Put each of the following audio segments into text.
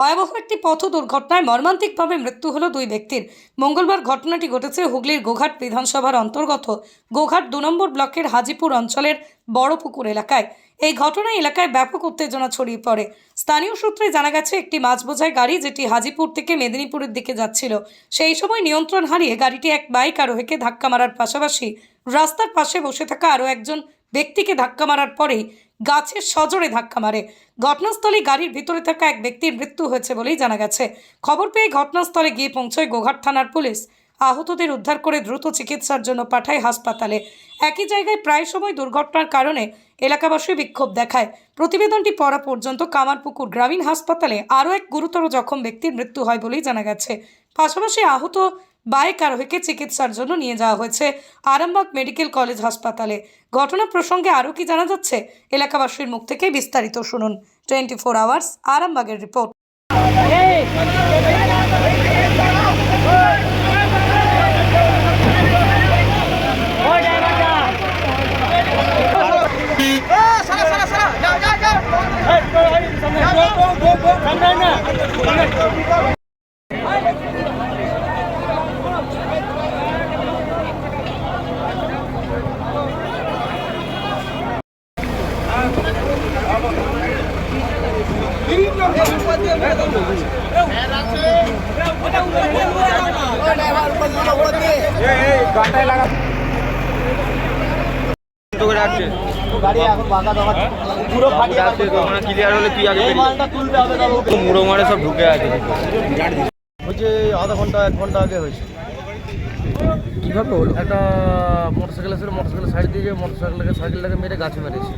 ভয়াবহ একটি পথ দুর্ঘটনায় মর্মান্তিকভাবে মৃত্যু হলো দুই ব্যক্তির। মঙ্গলবার ঘটনাটি ঘটেছে হুগলির গোঘাট বিধানসভার অন্তর্গত। গোঘাট দু নম্বর ব্লকের হাজিপুর অঞ্চলের বড়পুকুর এলাকায়। এই ঘটনায় এলাকায় ব্যাপক উত্তেজনা ছড়িয়ে পড়ে। স্থানীয় সূত্রে জানা গেছে, একটি মাছ গাড়ি যেটি হাজিপুর থেকে মেদিনীপুরের দিকে যাচ্ছিল, সেই সময় নিয়ন্ত্রণ হারিয়ে গাড়িটি এক বাইক আরোহীকে ধাক্কা মারার পাশাপাশি রাস্তার পাশে বসে থাকা আরও একজন ব্যক্তিকে ধাক্কা মারার পরেই গাছের সজোরে ধাক্কা মারে। ঘটনাস্থলে গাড়ির ভিতরে থাকা এক ব্যক্তির মৃত্যু হয়েছে বলেই জানা গেছে। খবর পেয়ে ঘটনাস্থলে গিয়ে পৌঁছয় গোঘাট থানার পুলিশ। আহতদের উদ্ধার করে দ্রুত চিকিৎসার জন্য পাঠায় হাসপাতালে। একই জায়গায় প্রায় সময় দুর্ঘটনার কারণে এলাকাবাসী বিক্ষোভ দেখায়। প্রতিবেদনটি পড়া পর্যন্ত কামারপুকুর গ্রামীণ হাসপাতালে আরও এক গুরুতর জখম ব্যক্তির মৃত্যু হয় বলেই জানা গেছে। পাশাপাশি আহত বাইক আরোহীকে চিকিৎসার জন্য নিয়ে যাওয়া হয়েছে আরামবাগ মেডিকেল কলেজ হাসপাতালে। ঘটনা প্রসঙ্গে আরও কি জানা যাচ্ছে? এলাকাবাসীর মুখ থেকে বিস্তারিত শুনুন। টোয়েন্টি ফোর আওয়ার্স, আরামবাগের রিপোর্ট সারা সারা সারা যাও যাও যাও তোকে ডাকছে গাড়ি এখন বাঁকা দেওয়া পুরো ফাটিয়ে ডাকছে তো মানে ক্লিয়ার হলে তুই আগে এই বেরিয়ে মালটা তুলতে হবে তবে যা। মুড়ো মারে সব ঢুকে আছে হচ্ছে ঘণ্টা এক ঘণ্টা আগে হয়েছে কীভাবে একটা মোটরসাইকেল এসে মোটরসাইকেল সাইড দিয়ে মোটরসাইকেলটাকে সাইকেলটাকে মেরে গাছে মেরেছে।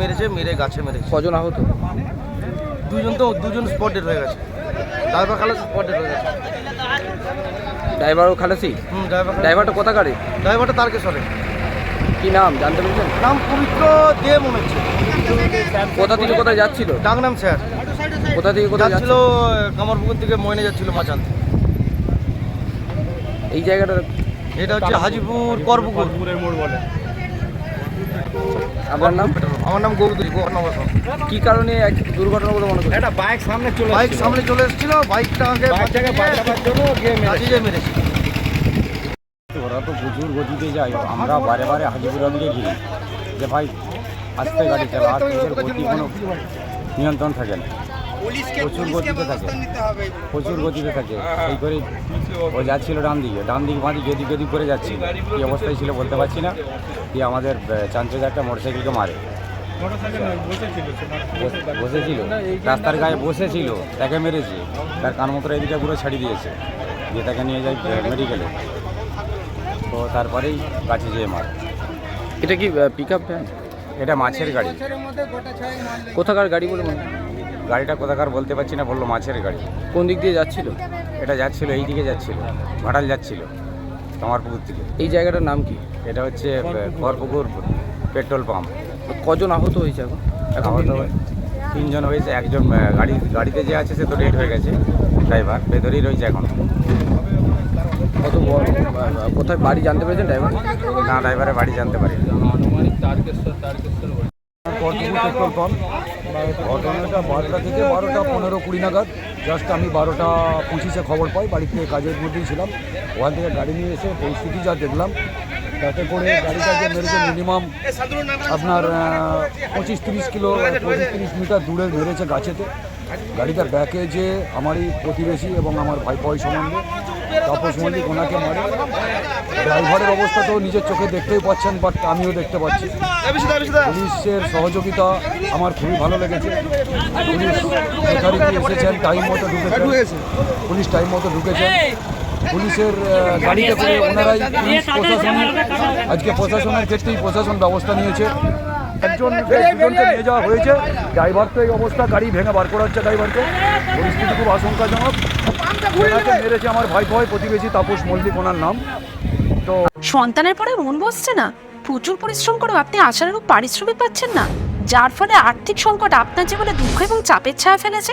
মেরেছে মেরে গাছে মেরেছে। কজন আহত? দুজন তো দুজন স্পটেড হয়ে গেছে। ড্রাইভার খালাস স্পটেড হয়ে গেছে। ড্রাইভারও খালাসি? হুম ড্রাইভার ড্রাইভারটা কোথা গাড়ি? ড্রাইভারটা তারকেশ্বরে কি নাম জানতে পেরেছেন? নাম পবিত্র দে মনে হচ্ছে। কোথা থেকে কোথায় যাচ্ছিল? ডাকনাম স্যার। কোথা থেকে কোথায় যাচ্ছিল কামারপুকুর থেকে ময়নে যাচ্ছিল মাচান এই জায়গাটা এটা হচ্ছে হাজিপুর করপুকুর। আপনার নাম? আমার নাম গৌরী গোহনগর কি কারণে এক দুর্ঘটনা বলে মনে করছেন একটা বাইক সামনে চলে বাইক সামনে চলে এসেছিল বাইকটা আগে বাইকটাকে বাঁচাবার জন্য গিয়ে মেরেছে। ওরা তো প্রচুর গতিতে যায় আমরা বারে বারে হাজিপুরা দিকে ঘিরি। যে ভাই আস্তে গাড়ি চালা আর গতি কোনো নিয়ন্ত্রণ থাকে না। প্রচুর গতিতে থাকে। প্রচুর গতিতে থাকে। এই করে ও যাচ্ছিল ডান দিকে। ডান দিকে বাঁ দিকে এদিক ওদিক করে যাচ্ছিল। কী অবস্থায় ছিল বলতে পারছি না। দিয়ে আমাদের চাঞ্চে একটা মোটরসাইকেলকে মারে। বসেছিল। রাস্তার গায়ে বসেছিল তাকে মেরেছে। তার কানমতো এদিকে পুরো ছাড়িয়ে দিয়েছে দিয়ে তাকে নিয়ে যায় মেডিকেলে তো তারপরেই কাছে যেয়ে মার। এটা কি পিক আপ ভ্যান এটা মাছের গাড়ি। কোথাকার গাড়ি বলে মনে গাড়িটা কোথাকার বলতে পারছি না বলল মাছের গাড়ি। কোন দিক দিয়ে যাচ্ছিল? এটা যাচ্ছিল এই দিকে যাচ্ছিল ঘাটাল যাচ্ছিল কামারপুকুর থেকে এই জায়গাটার নাম কি? এটা হচ্ছে খড়পুকুর পেট্রোল পাম্প। কজন আহত হয়েছে এখন? এখন আহত তিনজন। হয়েছে একজন গাড়ি গাড়িতে যে আছে সে তো ডেট হয়ে গেছে ড্রাইভার ভেতরেই রয়েছে এখন। কত বড় কোথায় বাড়ি জানতে পেরেছেন ড্রাইভার না ড্রাইভারের বাড়ি জানতে পারি পেট্রোল পাম্প ঘটনাটা বারোটা থেকে বারোটা পনেরো কুড়ি নাগাদ জাস্ট আমি বারোটা পঁচিশে খবর পাই বাড়িতে কাজের মধ্যেই ছিলাম। ওখান থেকে গাড়ি নিয়ে এসে পরিস্থিতি যা দেখলাম তাতে করে গাড়িটা যে মেরেছে মিনিমাম। আপনার পঁচিশ তিরিশ কিলো পঁচিশ তিরিশ মিটার দূরে মেরেছে গাছেতে। গাড়িটার ব্যাকে যে আমারই প্রতিবেশী এবং আমার ভাই পয় সম্বন্ধে তাপস মল্লিক ওনাকে মারে। ড্রাইভারের অবস্থা তো নিজের চোখে দেখতেই পাচ্ছেন বাট আমিও দেখতে পাচ্ছি। পুলিশের সহযোগিতা আমার খুবই ভালো লেগেছে। পুলিশ যথারীতি এসেছেন টাইম মতো ঢুকেছেন। পুলিশ টাইম মতো ঢুকেছেন। পুলিশের গাড়িতে করে ওনারাই পুলিশ প্রশাসন আজকে প্রশাসনের ক্ষেত্রেই প্রশাসন ব্যবস্থা নিয়েছে। একজন দুজনকে নিয়ে যাওয়া হয়েছে। ড্রাইভার তো এই অবস্থা গাড়ি ভেঙে বার করা হচ্ছে ড্রাইভারকে। পরিস্থিতি খুব আশঙ্কাজনক। ওনাকে মেরেছে আমার ভাই ভাই প্রতিবেশী তাপস মল্লিক ওনার নাম। তো সন্তানের পরে মন বসছে না। প্রচুর পরিশ্রম করেও আপনি আশানুরূপ পারিশ্রমিক পাচ্ছেন না। যার ফলে আর্থিক সংকট আপনার জীবনে দুঃখ এবং চাপের ছায়া ফেলেছে।